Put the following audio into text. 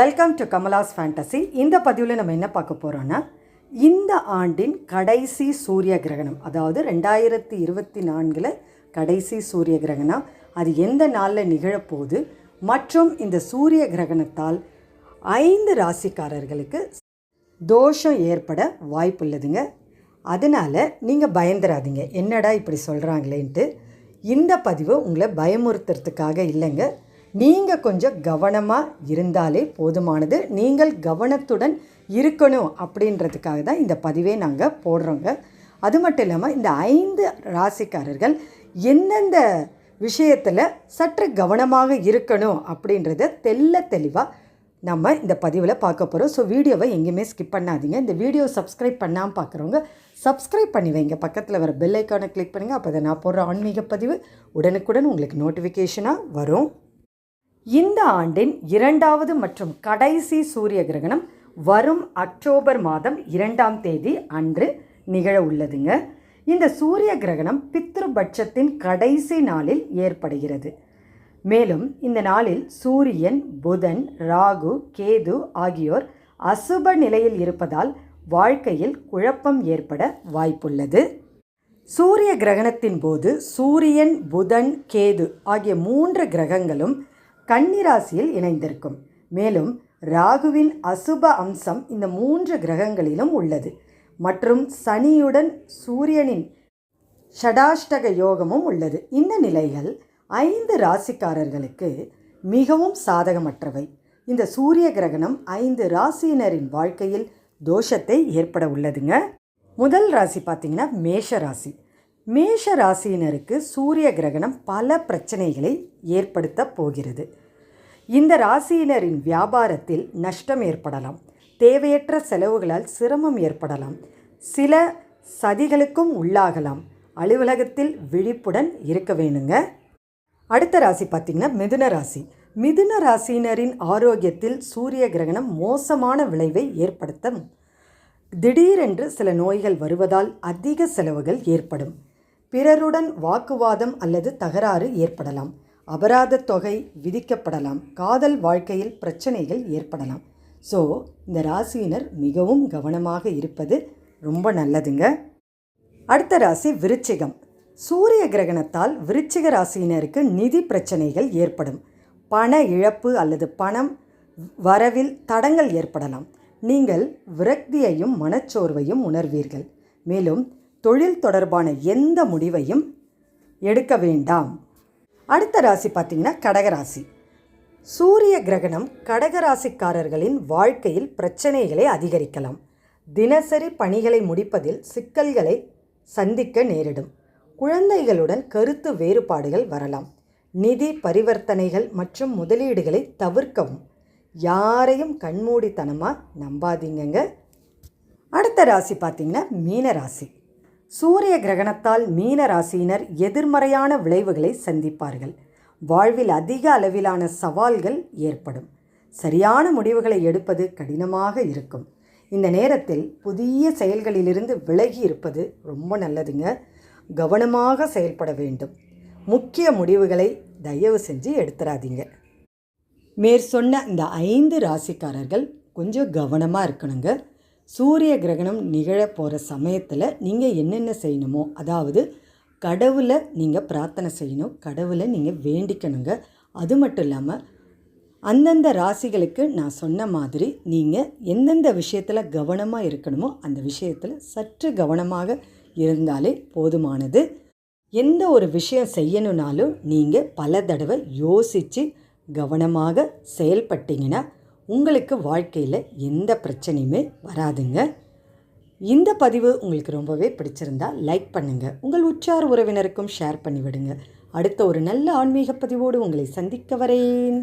Welcome to Kamala's fantasy இந்த பதிவில் நம்ம என்ன பார்க்க போகிறோன்னா இந்த ஆண்டின் கடைசி சூரிய கிரகணம் அதாவது ரெண்டாயிரத்தி இருபத்தி நான்கில் கடைசி சூரிய கிரகணம் அது எந்த நாளில் நிகழப்போகுது மற்றும் இந்த சூரிய கிரகணத்தால் ஐந்து ராசிக்காரர்களுக்கு தோஷம் ஏற்பட வாய்ப்புள்ளதுங்க. அதனால் நீங்கள் பயந்துடாதீங்க என்னடா இப்படி சொல்கிறாங்களேன்ட்டு இந்த பதிவு உங்களை பயமுறுத்துறதுக்காக இல்லைங்க. நீங்கள் கொஞ்சம் கவனமாக இருந்தாலே போதுமானது. நீங்கள் கவனத்துடன் இருக்கணும் அப்படின்றதுக்காக தான் இந்த பதிவே நாங்கள் போடுறோங்க. அது மட்டும் இல்லாமல் இந்த ஐந்து ராசிக்காரர்கள் எந்தெந்த விஷயத்தில் சற்று கவனமாக இருக்கணும் அப்படின்றத தெல்ல தெளிவாக நம்ம இந்த பதிவில் பார்க்க போகிறோம் ஸோ வீடியோவை எங்கேயுமே ஸ்கிப் பண்ணாதீங்க. இந்த வீடியோ சப்ஸ்கிரைப் பண்ணாமல் பார்க்குறவங்க சப்ஸ்கிரைப் பண்ணி வைங்க. பக்கத்தில் வர பெல் ஐக்கானை கிளிக் பண்ணுங்கள் அப்போ தான் நான் போடுற ஆன்மீக பதிவு உடனுக்குடன் உங்களுக்கு நோட்டிஃபிகேஷனாக வரும். இந்த ஆண்டின் இரண்டாவது மற்றும் கடைசி சூரிய கிரகணம் வரும் அக்டோபர் மாதம் இரண்டாம் தேதி அன்று நிகழ உள்ளதுங்க. இந்த சூரிய கிரகணம் பித்ருபட்சத்தின் கடைசி நாளில் ஏற்படுகிறது. மேலும் இந்த நாளில் சூரியன் புதன் ராகு கேது ஆகியோர் அசுப நிலையில் இருப்பதால் வாழ்க்கையில் குழப்பம் ஏற்பட வாய்ப்புள்ளது. சூரிய கிரகணத்தின் போது சூரியன் புதன் கேது ஆகிய மூன்று கிரகங்களும் கன்னிராசியில் இணைந்திருக்கும். மேலும் ராகுவின் அசுப அம்சம் இந்த மூன்று கிரகங்களிலும் உள்ளது. மற்றும் சனியுடன் சூரியனின் ஷடாஷ்டக யோகமும் உள்ளது. இந்த நிலைகள் ஐந்து ராசிக்காரர்களுக்கு மிகவும் சாதகமற்றவை. இந்த சூரிய கிரகணம் ஐந்து ராசியினரின் வாழ்க்கையில் தோஷத்தை ஏற்பட உள்ளதுங்க. முதல் ராசி பார்த்திங்கன்னா மேஷ ராசி. மேஷ ராசியினருக்கு சூரிய கிரகணம் பல பிரச்சனைகளை ஏற்படுத்த போகிறது. இந்த ராசியினரின் வியாபாரத்தில் நஷ்டம் ஏற்படலாம். தேவையற்ற செலவுகளால் சிரமம் ஏற்படலாம். சில சதிகளுக்கும் உள்ளாகலாம். அலுவலகத்தில் விழிப்புடன் இருக்க வேணுங்க. அடுத்த ராசி பார்த்திங்கன்னா மிதுன ராசி. மிதுன ராசியினரின் ஆரோக்கியத்தில் சூரிய கிரகணம் மோசமான விளைவை ஏற்படுத்தும். திடீரென்று சில நோய்கள் வருவதால் அதிக செலவுகள் ஏற்படும். பிறருடன் வாக்குவாதம் அல்லது தகராறு ஏற்படலாம். அபராத தொகை விதிக்கப்படலாம். காதல் வாழ்க்கையில் பிரச்சனைகள் ஏற்படலாம். ஸோ இந்த ராசியினர் மிகவும் கவனமாக இருப்பது ரொம்ப நல்லதுங்க. அடுத்த ராசி விருச்சிகம். சூரிய கிரகணத்தால் விருச்சிக ராசியினருக்கு நிதி பிரச்சனைகள் ஏற்படும். பண இழப்பு அல்லது பணம் வரவில் தடங்கள் ஏற்படலாம். நீங்கள் விரக்தியையும் மனச்சோர்வையும் உணர்வீர்கள். மேலும் தொழில் தொடர்பான எந்த முடிவையும் எடுக்க வேண்டாம். அடுத்த ராசி பார்த்திங்கன்னா கடகராசி. சூரிய கிரகணம் கடகராசிக்காரர்களின் வாழ்க்கையில் பிரச்சனைகளை அதிகரிக்கலாம். தினசரி பணிகளை முடிப்பதில் சிக்கல்களை சந்திக்க நேரிடும். குழந்தைகளுடன் கருத்து வேறுபாடுகள் வரலாம். நிதி பரிவர்த்தனைகள் மற்றும் முதலீடுகளை தவிர்க்கவும். யாரையும் கண்மூடித்தனமாக நம்பாதீங்கங்க. அடுத்த ராசி பார்த்திங்கன்னா மீன ராசி சூரிய கிரகணத்தால் மீன ராசியினர் எதிர்மறையான விளைவுகளை சந்திப்பார்கள். வாழ்வில் அதிக அளவிலான சவால்கள் ஏற்படும். சரியான முடிவுகளை எடுப்பது கடினமாக இருக்கும். இந்த நேரத்தில் புதிய செயல்களிலிருந்து விலகி இருப்பது ரொம்ப நல்லதுங்க. கவனமாக செயல்பட வேண்டும். முக்கிய முடிவுகளை தயவு செஞ்சு எடுத்துடாதீங்க மேற்சொன்ன இந்த ஐந்து ராசிக்காரர்கள் கொஞ்சம் கவனமாக இருக்கணுங்க. சூரிய கிரகணம் நிகழ போகிற சமயத்தில் நீங்கள் என்னென்ன செய்யணுமோ அதாவது கடவுளை நீங்கள் பிரார்த்தனை செய்யணும் கடவுளை நீங்கள் வேண்டிக்கணுங்க. அது மட்டும் இல்லாமல் அந்தந்த ராசிகளுக்கு நான் சொன்ன மாதிரி நீங்கள் எந்தெந்த விஷயத்தில் கவனமாக இருக்கணுமோ அந்த விஷயத்தில் சற்று கவனமாக இருந்தாலே போதுமானது. எந்த ஒரு விஷயம் செய்யணுனாலும் நீங்கள் பல தடவை யோசித்து கவனமாக செயல்பட்டீங்கன்னா உங்களுக்கு வாழ்க்கையில் எந்த பிரச்சனையுமே வராதுங்க. இந்த பதிவு உங்களுக்கு ரொம்பவே பிடிச்சிருந்தா லைக் பண்ணுங்கள் உங்கள் உற்றார் உறவினருக்கும் ஷேர் பண்ணிவிடுங்க. அடுத்த ஒரு நல்ல ஆன்மீக பதிவோடு உங்களை சந்திக்க வரேன்.